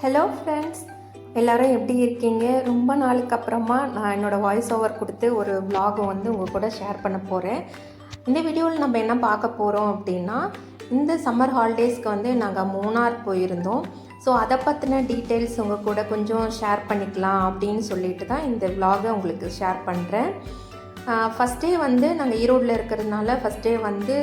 Hello friends எல்லோரும் எப்படி இருக்கீங்க? ரொம்ப நாளுக்கு அப்புறமா நான் என்னோடய வாய்ஸ் ஓவர் கொடுத்து ஒரு விலாகை வந்து உங்கள் கூட ஷேர் பண்ண போகிறேன் இந்த வீடியோவில் நம்ம என்ன பார்க்க போகிறோம் அப்படின்னா இந்த சம்மர் ஹாலிடேஸ்க்கு வந்து நாங்கள் மூணார் போயிருந்தோம். ஸோ அதை பற்றின டீட்டெயில்ஸ் உங்கள் கூட கொஞ்சம் ஷேர் பண்ணிக்கலாம் அப்படின்னு சொல்லிட்டு தான் இந்த விலாகை உங்களுக்கு ஷேர் பண்ணுறேன் ஃபஸ்ட்டே வந்து நாங்கள் ஈரோட்டில் இருக்கிறதுனால ஃபஸ்ட்டே வந்து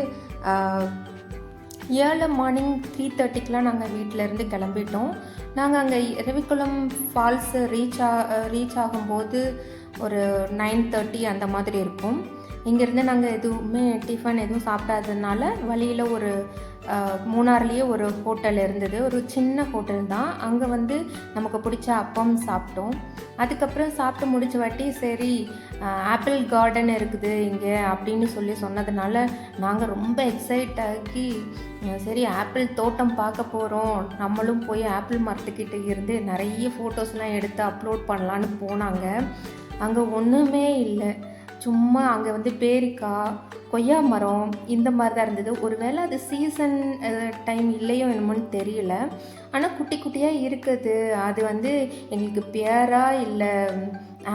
ஏர்லி மார்னிங் த்ரீ தேர்ட்டிக்கெலாம் நாங்கள் வீட்டிலேருந்து கிளம்பிட்டோம். நாங்கள் அங்கே இரவிக்குளம் ஃபால்ஸு ரீச் ஆ ரீச் ஆகும்போது ஒரு நைன் தேர்ட்டி அந்த மாதிரி இருக்கும். இங்கேருந்து நாங்கள் எதுவுமே டிஃபன் எதுவும் சாப்பிடாததுனால வழியில் ஒரு மூணார்லேயே ஒரு ஹோட்டல் இருந்தது. ஒரு சின்ன ஹோட்டல் தான். அங்கே வந்து நமக்கு பிடிச்ச அப்பம் சாப்பிட்டோம். அதுக்கப்புறம் சாப்பிட்டு முடிச்ச வாட்டி சரி ஆப்பிள் கார்டன் இருக்குது இங்கே அப்படின்னு சொல்லி சொன்னதுனால நாங்கள் ரொம்ப எக்ஸைட் ஆகி சரி ஆப்பிள் தோட்டம் பார்க்க போகிறோம் நம்மளும் போய் ஆப்பிள் மரத்துக்கிட்ட இருந்து நிறைய ஃபோட்டோஸ்லாம் எடுத்து அப்லோட் பண்ணலான்னு போனாங்க. அங்கே ஒன்றுமே இல்லை. சும்மா அங்கே வந்து பேரிக்காய் கொய்யா மரம் இந்த மாதிரி தான் இருந்தது. ஒருவேளை அது சீசன் டைம் இல்லையோ என்னமோன்னு தெரியல. ஆனால் குட்டி குட்டியாக இருக்குது. அது வந்து எங்களுக்கு பேரா இல்லை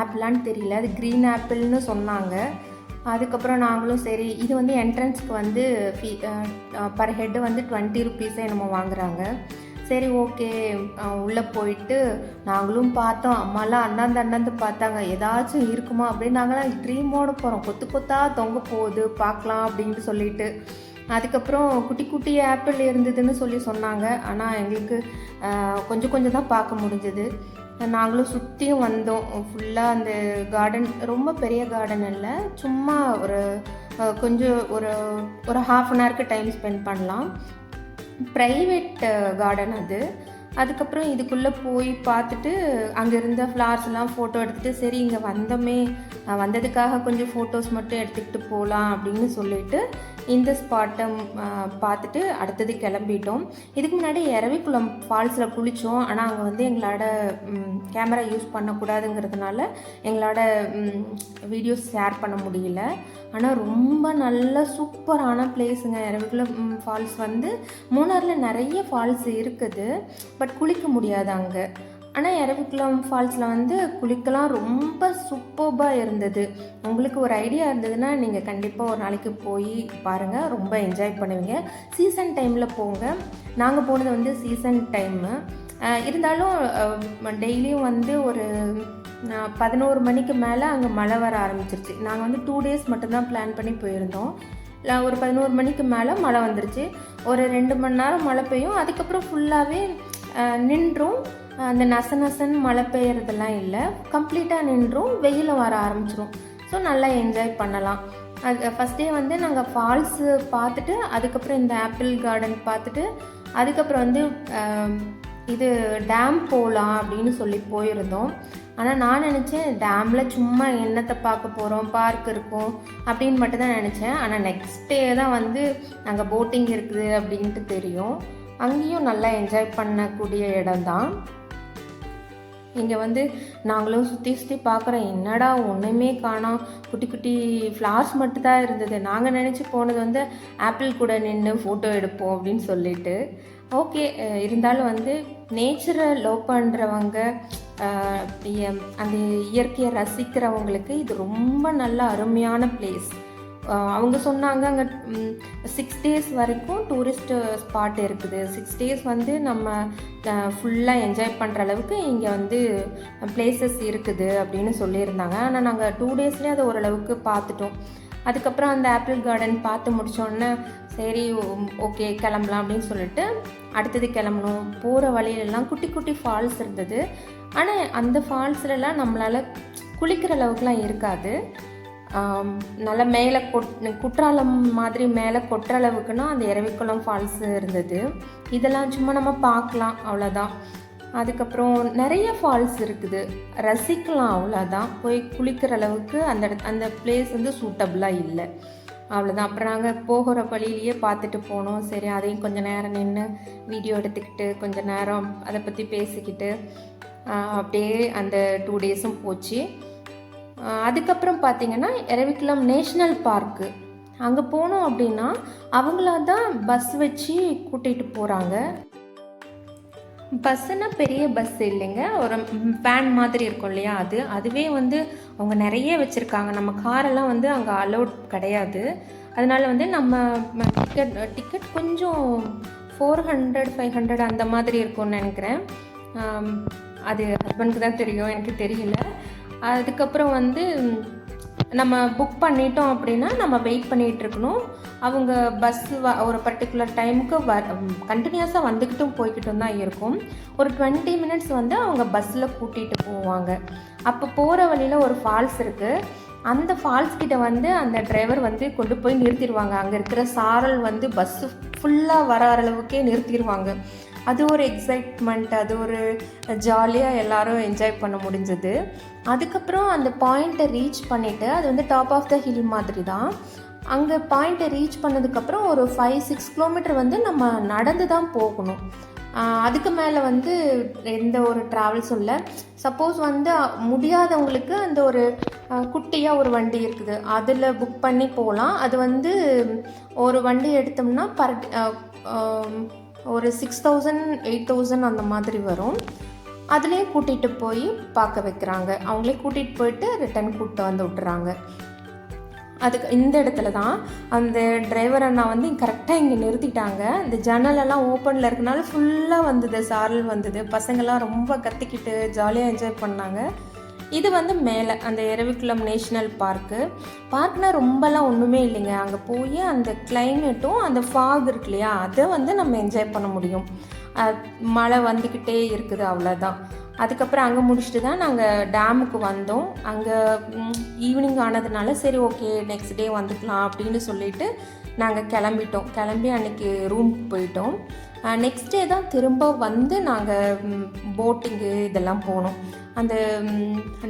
ஆப்பிளான்னு தெரியல. அது க்ரீன் ஆப்பிள்னு சொன்னாங்க. அதுக்கப்புறம் நாங்களும் சரி இது வந்து என்ட்ரன்ஸ்க்கு வந்து ஃபீ பர் ஹெட்டு வந்து டுவெண்ட்டி ருபீஸே என்னமோ வாங்குகிறாங்க சரி ஓகே. உள்ளே போயிட்டு நாங்களும் பார்த்தோம். அம்மாலாம் அண்ணாந்து அண்ணாந்து பார்த்தாங்க. ஏதாச்சும் இருக்குமா அப்படின்னு நாங்களாம் ட்ரீமோடு போகிறோம் கொத்து கொத்தா தொங்க போகுது. பார்க்கலாம் அப்படின்ட்டு சொல்லிட்டு. அதுக்கப்புறம் குட்டி குட்டி ஆப்பிள் இருந்ததுன்னு சொல்லி சொன்னாங்க. ஆனால் எங்களுக்கு கொஞ்சம் கொஞ்சம் தான் பார்க்க முடிஞ்சது. நாங்களும் சுற்றியும் வந்தோம். ஃபுல்லாக அந்த கார்டன் ரொம்ப பெரிய கார்டன் இல்லை சும்மா ஒரு கொஞ்சம் ஒரு ஒரு ஹாஃப் அன் ஹவருக்கு டைம் ஸ்பெண்ட் பண்ணலாம். ப்ரைவேட் கார்டன் uh, அது. அதுக்கப்புறம் இதுக்குள்ளே போய் பார்த்துட்டு அங்கே இருந்த ஃப்ளார்ஸ்லாம் ஃபோட்டோ எடுத்துகிட்டு சரி இங்கே வந்தோமே. வந்ததுக்காக கொஞ்சம் ஃபோட்டோஸ் மட்டும் எடுத்துக்கிட்டு போகலாம் அப்படின்னு சொல்லிட்டு இந்த ஸ்பாட்டை பார்த்துட்டு அடுத்தது கிளம்பிட்டோம். இதுக்கு முன்னாடி இரவிக்குளம் ஃபால்ஸில் குளித்தோம் ஆனால் அங்கே வந்து எங்களோட கேமரா யூஸ் பண்ணக்கூடாதுங்கிறதுனால எங்களோட வீடியோஸ் ஷேர் பண்ண முடியல. ஆனால் ரொம்ப நல்ல சூப்பரான பிளேஸுங்க இரவிக்குளம் ஃபால்ஸ் வந்து. மூணாரில் நிறைய ஃபால்ஸ் இருக்குது. பட் குளிக்க முடியாது அங்கே. ஆனால் எரவிக்குளம் ஃபால்ஸில் வந்து குளிக்கலாம் ரொம்ப சூப்பர்பாக இருந்தது. உங்களுக்கு ஒரு ஐடியா இருந்ததுன்னா நீங்கள் கண்டிப்பாக ஒரு நாளைக்கு போய் பாருங்கள் ரொம்ப என்ஜாய் பண்ணுவீங்க. சீசன் டைமில் போங்க. நாங்கள் போனது வந்து சீசன் டைமு இருந்தாலும் டெய்லியும் வந்து ஒரு பதினோரு மணிக்கு மேலே அங்கே மழை வர ஆரம்பிச்சிருச்சு. நாங்கள் வந்து டூ டேஸ் மட்டும்தான் பிளான் பண்ணி போயிருந்தோம். ஒரு பதினோரு மணிக்கு மேலே மழை வந்துருச்சு. ஒரு ரெண்டு மணி நேரம் மழை பெய்யும். அதுக்கப்புறம் ஃபுல்லாகவே நின்றும். அந்த நச நசன்னு மழை பெய்யறதெல்லாம் இல்லை. கம்ப்ளீட்டாக நின்றும். வெயிலும் வர ஆரம்பிச்சிரும். ஸோ நல்லா என்ஜாய் பண்ணலாம். அது ஃபஸ்ட் டே வந்து நாங்கள் ஃபால்ஸு பார்த்துட்டு அதுக்கப்புறம் இந்த ஆப்பிள் கார்டன் பார்த்துட்டு அதுக்கப்புறம் வந்து இது டேம் போகலாம் அப்படின்னு சொல்லி போயிருந்தோம். ஆனால் நான் நினச்சேன் டேமில் சும்மா என்னத்தை பார்க்க போகிறோம் பார்க் இருக்கும் அப்படின்னு மட்டும் தான் நினச்சேன். ஆனால் நெக்ஸ்ட் டே தான் வந்து நாங்கள் போட்டிங் இருக்குது அப்படின்ட்டு தெரியும். அங்கேயும் நல்லா என்ஜாய் பண்ணக்கூடிய இடம்தான் இங்கே வந்து நாங்களும் சுற்றி சுற்றி பார்க்குறோம் என்னடா ஒன்றுமே காணோம். குட்டி குட்டி ஃப்ளார்ஸ் மட்டும் தான் இருந்தது. நாங்கள் நினச்சி போனது வந்து ஆப்பிள் கூட நின்று ஃபோட்டோ எடுப்போம் அப்படின்னு சொல்லிட்டு. ஓகே இருந்தாலும் வந்து நேச்சரை லவ் பண்ணுறவங்க அந்த இயற்கையை ரசிக்கிறவங்களுக்கு இது ரொம்ப நல்ல அருமையான பிளேஸ் அவங்க சொன்னாங்க அங்கே சிக்ஸ் டேஸ் வரைக்கும் டூரிஸ்ட் ஸ்பாட் இருக்குது. சிக்ஸ் டேஸ் வந்து நம்ம ஃபுல்லாக என்ஜாய் பண்ணுற அளவுக்கு இங்கே வந்து பிளேசஸ் இருக்குது அப்படின்னு சொல்லியிருந்தாங்க. ஆனால் நாங்கள் டூ டேஸ்லேயே அதை ஓரளவுக்கு பார்த்துட்டோம். அதுக்கப்புறம் அந்த ஆப்பிள் கார்டன் பார்த்து முடித்தோடனே சரி ஓகே கிளம்பலாம் அப்படின்னு சொல்லிட்டு அடுத்தது கிளம்பணும் போகிற வழியிலலாம் குட்டி குட்டி ஃபால்ஸ் இருந்தது. ஆனால் அந்த ஃபால்ஸ்லலாம் நம்மளால் குளிக்கிற அளவுக்குலாம் இருக்காது. நல்லா மேலே கொட் குற்றாலம் மாதிரி மேலே கொட்டுற அளவுக்குன்னா அந்த இரவிக்குளம் ஃபால்ஸ் இருந்தது. இதெல்லாம் சும்மா நம்ம பார்க்கலாம் அவ்வளோதான் அதுக்கப்புறம் நிறைய ஃபால்ஸ் இருக்குது. ரசிக்கலாம் அவ்வளோதான் போய் குளிக்கிற அளவுக்கு அந்த அந்த பிளேஸ் வந்து சூட்டபுளாக இல்லை. அவ்வளோதான் அப்புறம் நாங்கள் போகிற வழியிலேயே பார்த்துட்டு போனோம். சரி அதையும் கொஞ்சம் நேரம் நின்று வீடியோ எடுத்துக்கிட்டு கொஞ்சம் நேரம் அதை பற்றி பேசிக்கிட்டு அப்படியே அந்த டூ டேஸும் போச்சு. அதுக்கப்புறம் பார்த்தீங்கன்னா இரவிக்குளம் நேஷ்னல் பார்க்கு. அங்கே போனோம் அப்படின்னா அவங்களா தான் பஸ் வச்சு கூட்டிகிட்டு போகிறாங்க பஸ்ஸுன்னா பெரிய பஸ் இல்லைங்க. ஒரு வேன் மாதிரி இருக்கும் இல்லையா அது? அதுவே வந்து அவங்க நிறைய வச்சுருக்காங்க. நம்ம காரெல்லாம் வந்து அங்கே அலோட் கிடையாது. அதனால் வந்து நம்ம டிக்கெட் டிக்கெட் கொஞ்சம் ஃபோர் ஹண்ட்ரட் ஃபைவ் ஹண்ட்ரட் அந்த மாதிரி இருக்கும்னு நினைக்கிறேன். அது ஹஸ்பண்டுக்கு தான் தெரியும். எனக்கு தெரியல. அதுக்கப்புறம் வந்து நம்ம புக் பண்ணிட்டோம் அப்படின்னா நம்ம வெயிட் பண்ணிகிட்டு இருக்கணும். அவங்க பஸ் வ ஒரு பர்டிகுலர் டைமுக்கு வ கண்டினியூஸாக வந்துக்கிட்டும் போய்கிட்டும் தான் இருக்கும். ஒரு டுவெண்ட்டி மினிட்ஸ் வந்து அவங்க பஸ்ஸில் கூட்டிகிட்டு போவாங்க. அப்போ போகிற வழியில் ஒரு ஃபால்ஸ் இருக்குது அந்த ஃபால்ஸ் கிட்ட வந்து அந்த டிரைவர் வந்து கொண்டு போய் நிறுத்திடுவாங்க. அங்கே இருக்கிற சாரல் வந்து பஸ்ஸு ஃபுல்லாக வர அளவுக்கே நிறுத்திடுவாங்க. அது ஒரு எக்ஸைட்மெண்ட் அது ஒரு ஜாலியாக எல்லாரும் என்ஜாய் பண்ண முடிஞ்சது. அதுக்கப்புறம் அந்த பாயிண்ட்டை ரீச் பண்ணிவிட்டு அது வந்து டாப் ஆஃப் த ஹில் மாதிரி தான் அங்கே பாயிண்ட்டை ரீச் பண்ணதுக்கப்புறம் ஒரு ஃபைவ் சிக்ஸ் கிலோமீட்டர் வந்து நம்ம நடந்து தான் போகணும் அதுக்கு மேலே வந்து எந்த ஒரு ட்ராவல்ஸும் இல்லை. சப்போஸ் வந்து முடியாதவங்களுக்கு அந்த ஒரு குட்டியாக ஒரு வண்டி இருக்குது. அதில் புக் பண்ணி போகலாம் அது வந்து ஒரு வண்டி எடுத்தோம்னா பர் ஒரு சிக்ஸ் தௌசண்ட் எயிட் தௌசண்ட் அந்த மாதிரி வரும். அதுலேயே கூட்டிகிட்டு போய் பார்க்க வைக்கிறாங்க. அவங்களே கூட்டிகிட்டு போயிட்டு ரிட்டர்ன் கூப்பிட்டு வந்து விட்டுறாங்க. அதுக்கு இந்த இடத்துல தான் அந்த டிரைவர் அண்ணா வந்து கரெக்டாக இங்கே நிறுத்திட்டாங்க. இந்த ஜன்னலெல்லாம் ஓப்பனில் இருக்கனால ஃபுல்லாக வந்தது சாரல் வந்தது. பசங்கள்லாம் ரொம்ப கத்திக்கிட்டு ஜாலியாக என்ஜாய் பண்ணாங்க. இது வந்து மேலே அந்த எரவிக்குளம் நேஷ்னல் பார்க்கு. பார்க்னா ரொம்பலாம் ஒன்றுமே இல்லைங்க. அங்கே போய் அந்த கிளைமேட்டும் அந்த ஃபாக் இருக்கு இல்லையா அதை வந்து நம்ம என்ஜாய் பண்ண முடியும். மழை வந்துக்கிட்டே இருக்குது அவ்வளோதான் அதுக்கப்புறம் அங்கே முடிச்சுட்டு தான் நாங்கள் டேமுக்கு வந்தோம். அங்கே ஈவினிங் ஆனதுனால சரி ஓகே நெக்ஸ்ட் டே வந்துக்கலாம் அப்படின்னு சொல்லிட்டு நாங்கள் கிளம்பிட்டோம். கிளம்பி அன்னைக்கு ரூமுக்கு போயிட்டோம். நெக்ஸ்ட் டே தான் திரும்ப வந்து நாங்கள் போட்டிங்கு இதெல்லாம் போனோம். அந்த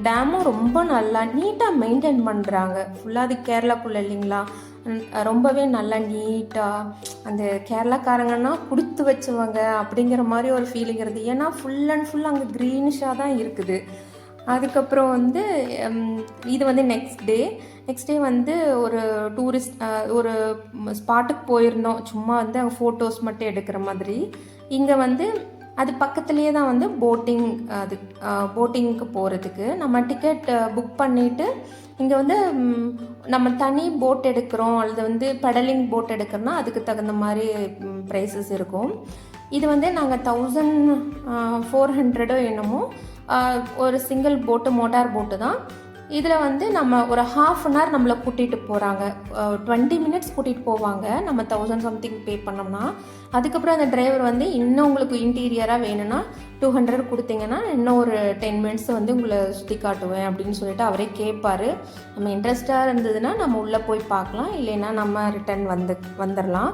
டேமும் ரொம்ப நல்லா நீட்டாக மெயின்டைன் பண்ணுறாங்க ஃபுல்லாக அது கேரளாக்குள்ளே இல்லைங்களா? ரொம்பவே நல்லா நீட்டாக அந்த கேரளாக்காரங்கன்னா கொடுத்து வச்சவங்க அப்படிங்கிற மாதிரி ஒரு ஃபீலிங் இருக்குது ஏன்னா ஃபுல் அண்ட் ஃபுல் அங்கே க்ரீனிஷாக தான் இருக்குது. அதுக்கப்புறம் வந்து இது வந்து நெக்ஸ்ட் டே நெக்ஸ்ட் டே வந்து ஒரு டூரிஸ்ட் ஒரு ஸ்பாட்டுக்கு போயிருந்தோம். சும்மா வந்து அங்கே ஃபோட்டோஸ் மட்டும் எடுக்கிற மாதிரி. இங்கே வந்து அது பக்கத்துலேயே தான் வந்து போட்டிங் அது போட்டிங்க்கு போகிறதுக்கு நம்ம டிக்கெட் புக் பண்ணிவிட்டு இங்கே வந்து நம்ம தனி போட் எடுக்கிறோம். அல்லது வந்து பெடலிங் போட் எடுக்கிறோன்னா அதுக்கு தகுந்த மாதிரி ப்ரைஸஸ் இருக்கும். இது வந்து நாங்கள் தௌசண்ட் ஃபோர் ஹண்ட்ரடோ என்னமோ ஒரு சிங்கிள் போட்டு மோட்டார் போட்டு தான். இதில் வந்து நம்ம ஒரு ஹாஃப் அன் ஹவர் நம்மளை கூட்டிகிட்டு போகிறாங்க டுவெண்ட்டி மினிட்ஸ் கூட்டிகிட்டு போவாங்க. நம்ம தௌசண்ட் சம்திங் பே பண்ணோம்னா அதுக்கப்புறம் அந்த டிரைவர் வந்து இன்னும் உங்களுக்கு இன்டீரியராக வேணும்னா டூ ஹண்ட்ரட் கொடுத்தீங்கன்னா இன்னும் ஒரு டென் மினிட்ஸ் வந்து உங்களை சுற்றி காட்டுவேன் அப்படின்னு சொல்லிட்டு அவரே கேட்பார் நம்ம இன்ட்ரெஸ்டாக இருந்ததுன்னா நம்ம உள்ளே போய் பார்க்கலாம். இல்லைன்னா நம்ம ரிட்டர்ன் வந்து வந்துடலாம்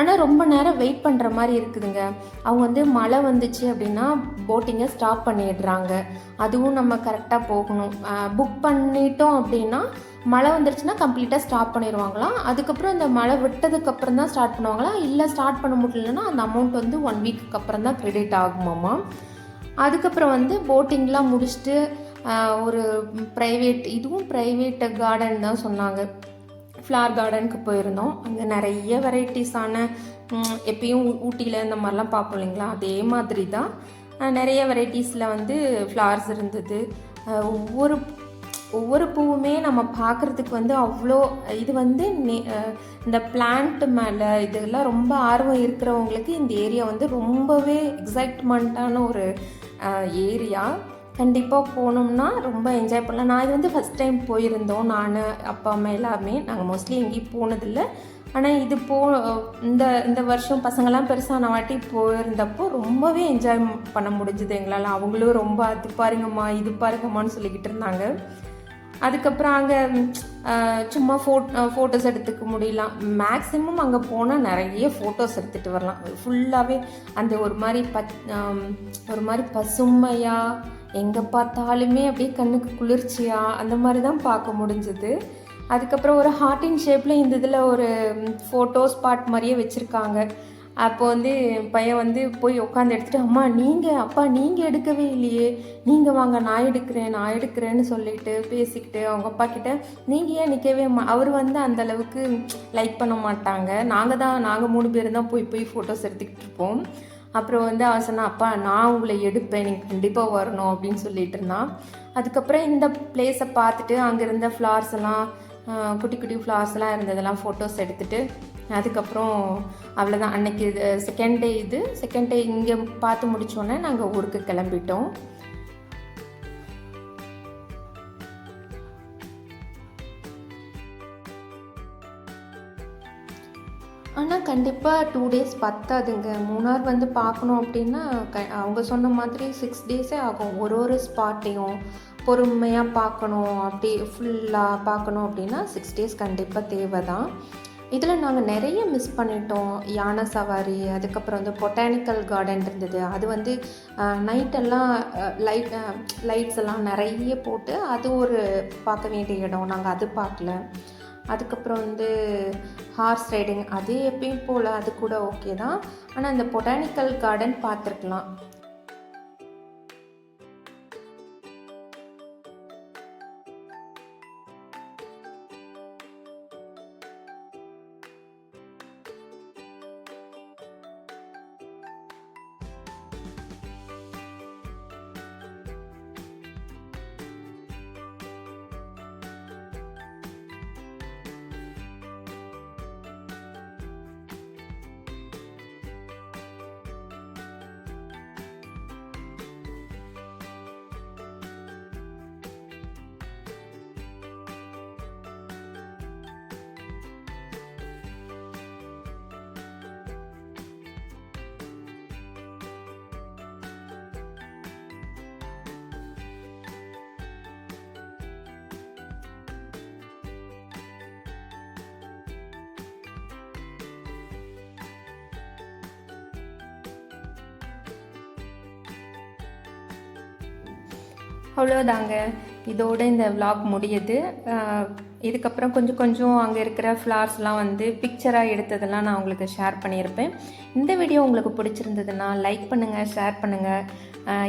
ஆனால் ரொம்ப நேரம் வெயிட் பண்ணுற மாதிரி இருக்குதுங்க. அவங்க வந்து மழை வந்துச்சு அப்படின்னா போட்டிங்கை ஸ்டாப் பண்ணிடுறாங்க. அதுவும் நம்ம கரெக்டாக போகணும். புக் பண்ணிட்டோம் அப்படின்னா மழை வந்துருச்சுன்னா கம்ப்ளீட்டாக ஸ்டாப் பண்ணிடுவாங்களாம் அதுக்கப்புறம் இந்த மழை விட்டதுக்கப்புறம் தான் ஸ்டார்ட் பண்ணுவாங்களா? இல்லை ஸ்டார்ட் பண்ண முடியலன்னா அந்த அமௌண்ட் வந்து ஒன் வீக்குக்கு அப்புறம் தான் க்ரெடிட் ஆகுமாம்மா அதுக்கப்புறம் வந்து போட்டிங்லாம் முடிச்சுட்டு ஒரு ப்ரைவேட் இதுவும் ப்ரைவேட் கார்டன் தான் சொன்னாங்க. ஃப்ளார் கார்டனுக்கு போயிருந்தோம். அங்கே நிறைய வெரைட்டிஸான எப்பயும் ஊட்டியில் இந்த மாதிரிலாம் பார்ப்போம் இல்லைங்களா? அதே மாதிரி தான் நிறைய வெரைட்டிஸில் வந்து ஃப்ளார்ஸ் இருந்தது. ஒவ்வொரு ஒவ்வொரு பூவுமே நம்ம பார்க்குறதுக்கு வந்து அவ்வளோ இது வந்து நே- இந்த பிளான்ட் மேலே இதெல்லாம் ரொம்ப ஆர்வம் இருக்கிறவங்களுக்கு இந்த ஏரியா வந்து ரொம்பவே எக்ஸைட்மெண்ட்டான ஒரு ஏரியா கண்டிப்பாக போனோம்னா ரொம்ப என்ஜாய் பண்ணலாம். நான் இது வந்து ஃபஸ்ட் டைம் போயிருந்தோம். நான் அப்பா அம்மா எல்லாமே நாங்கள் மோஸ்ட்லி எங்கேயும் போனதில்லை. ஆனால் இது போ இந்த இந்த வருஷம் பசங்கள்லாம் பெருசான வாட்டி போயிருந்தப்போ ரொம்பவே என்ஜாய் பண்ண முடிஞ்சுது எங்களால். அவங்களும் ரொம்ப அது பாருங்கம்மா இது பாருங்கம்மான்னு சொல்லிக்கிட்டு இருந்தாங்க. அதுக்கப்புறம் அங்கே சும்மா ஃபோட் ஃபோட்டோஸ் எடுத்துக்க முடியலாம். மேக்ஸிமம் அங்கே போனால் நிறைய ஃபோட்டோஸ் எடுத்துகிட்டு வரலாம். ஃபுல்லாகவே அந்த ஒரு மாதிரி பச் ஒரு மாதிரி பசுமையாக எங்கே பார்த்தாலுமே அப்படியே கண்ணுக்கு குளிர்ச்சியாக அந்த மாதிரி தான் பார்க்க முடிஞ்சுது. அதுக்கப்புறம் ஒரு ஹார்ட்டின் ஷேப்பில் இந்த இதில் ஒரு ஃபோட்டோ ஸ்பாட் மாதிரியே வச்சுருக்காங்க. அப்போ வந்து பையன் வந்து போய் உட்காந்து எடுத்துட்டு அம்மா நீங்கள் அப்பா நீங்கள் எடுக்கவே இல்லையே. நீங்கள் வாங்க நான் எடுக்கிறேன் நான் எடுக்கிறேன்னு சொல்லிட்டு பேசிக்கிட்டு அவங்க அப்பா கிட்ட நீங்கள் ஏன் நிற்கவே மா அவர் வந்து அந்த அளவுக்கு லைக் பண்ண மாட்டாங்க. நாங்கள் தான் நாங்கள் மூணு பேர் தான் போய் போய் ஃபோட்டோஸ் எடுத்துக்கிட்டு இருப்போம். அப்புறம் வந்து அவன் சொன்னான் அப்பா நான் உங்களை எடுப்பேன் நீங்கள் கண்டிப்பாக வரணும் அப்படின்னு சொல்லிட்டு இருந்தான். அதுக்கப்புறம் இந்த பிளேஸை பார்த்துட்டு அங்கே இருந்த ஃப்ளார்ஸ் எல்லாம் குட்டி குட்டி குட்டி ஃப்ளார்ஸ்லாம் இருந்ததெல்லாம் ஃபோட்டோஸ் எடுத்துகிட்டு அதுக்கப்புறம் அவ்வளோதான் அன்னைக்கு இது செகண்ட் டே இது. செகண்ட் டே இங்கே பார்த்து முடிச்சோன்னே நாங்கள் ஊருக்கு கிளம்பிட்டோம். ஆனால் கண்டிப்பாக டூ டேஸ் பத்தாதுங்க. மூணார் வந்து பார்க்கணும் அப்படின்னா க அவங்க சொன்ன மாதிரி சிக்ஸ் டேஸே ஆகும். ஒரு ஒரு ஸ்பாட்டையும் பொறுமையாக பார்க்கணும். அப்படி ஃபுல்லாக பார்க்கணும் அப்படின்னா சிக்ஸ் டேஸ் கண்டிப்பாக தேவை தான் இதில் நாங்கள் நிறைய மிஸ் பண்ணிட்டோம். யானை சவாரி அதுக்கப்புறம் வந்து பொட்டானிக்கல் கார்டன் இருந்தது. அது வந்து நைட்டெல்லாம் லைட் லைட்ஸ் எல்லாம் நிறைய போட்டு அது ஒரு பார்க்க வேண்டிய இடம். நாங்கள் அது பார்க்கல. அதுக்கப்புறம் வந்து ஹார்ஸ் ரைடிங் அது எப்பயும் போல் அது கூட ஓகே தான். ஆனால் அந்த பொட்டானிக்கல் கார்டன் பார்த்துருக்கலாம். அவ்வளோதாங்க இதோட இந்த vlog முடியுது. இதுக்கப்புறம் கொஞ்சம் கொஞ்சம் அங்கே இருக்கிற ஃப்ளார்ஸ்லாம் வந்து பிக்சராக எடுத்ததெல்லாம் நான் உங்களுக்கு ஷேர் பண்ணியிருப்பேன். இந்த வீடியோ உங்களுக்கு பிடிச்சிருந்ததுன்னா லைக் பண்ணுங்கள் ஷேர் பண்ணுங்கள்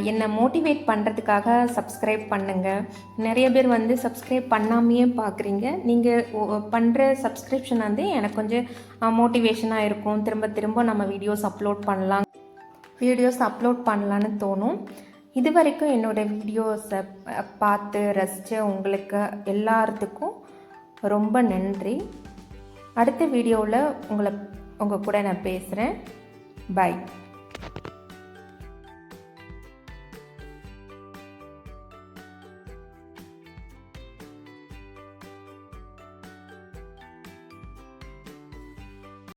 என்னை மோட்டிவேட் பண்ணுறதுக்காக சப்ஸ்கிரைப் பண்ணுங்கள் நிறைய பேர் வந்து சப்ஸ்கிரைப் பண்ணாமையே பார்க்குறீங்க நீங்கள் பண்ணுற சப்ஸ்கிரிப்ஷன் வந்து எனக்கு கொஞ்சம் மோட்டிவேஷனாக இருக்கும். திரும்ப திரும்ப நம்ம வீடியோஸ் அப்லோட் பண்ணலாம். வீடியோஸ் அப்லோட் பண்ணலான்னு தோணும். இது வரைக்கும் என்னோடய வீடியோஸை பார்த்து ரசித்த உங்களுக்கு எல்லாத்துக்கும் ரொம்ப நன்றி. அடுத்த வீடியோவில் உங்களை உங்கள் கூட நான் பேசுகிறேன் பை.